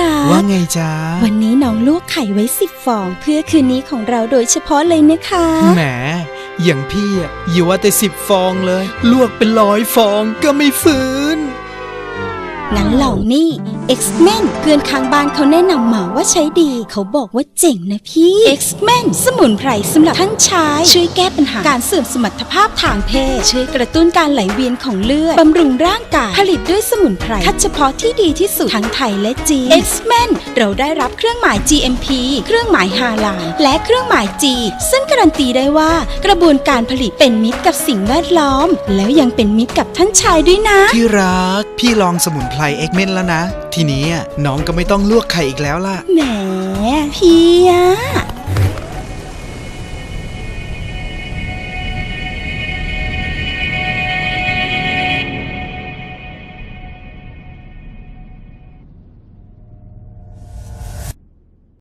รักว่าไงจ๊ะ วันนี้น้องลวกไข่ไว้สิบฟองเพื่อคืนนี้ของเราโดยเฉพาะเลยนะคะแหมอย่างพี่อะอย่าว่าแต่สิบฟองเลย ลวกเป็นร้อยฟองก็ไม่ฟื้นงั้นเหล่านี่ X-Men เพื่อนข้างบ้านเขาแนะนำมาว่าใช้ดี เขาบอกว่าเจ๋งนะพี่ X-Men สมุนไพรสำหรับท่านชาย ช่วยแก้ปัญหาการเสื่อมสมรรถภาพทางเพศ ช่วยกระตุ้นการไหลเวียนของเลือดบำรุงร่างกาย ผลิตด้วยสมุนไพรคัดเฉพาะที่ดีที่สุดทั้งไทยและจีน X-Men เราได้รับเครื่องหมาย GMP เครื่องหมายฮาลาลและเครื่องหมาย G ซึ่งการันตีได้ว่ากระบวนการผลิตเป็นมิตรกับสิ่งแวดล้อม แล้วยังเป็นมิตรกับท่านชายด้วยนะ ที่รัก พี่ลองสมุนไพรเอ็กเมนแล้วนะ ทีนี้น้องก็ไม่ต้องลวกไข่อีกแล้วล่ะ แหมพี่อะ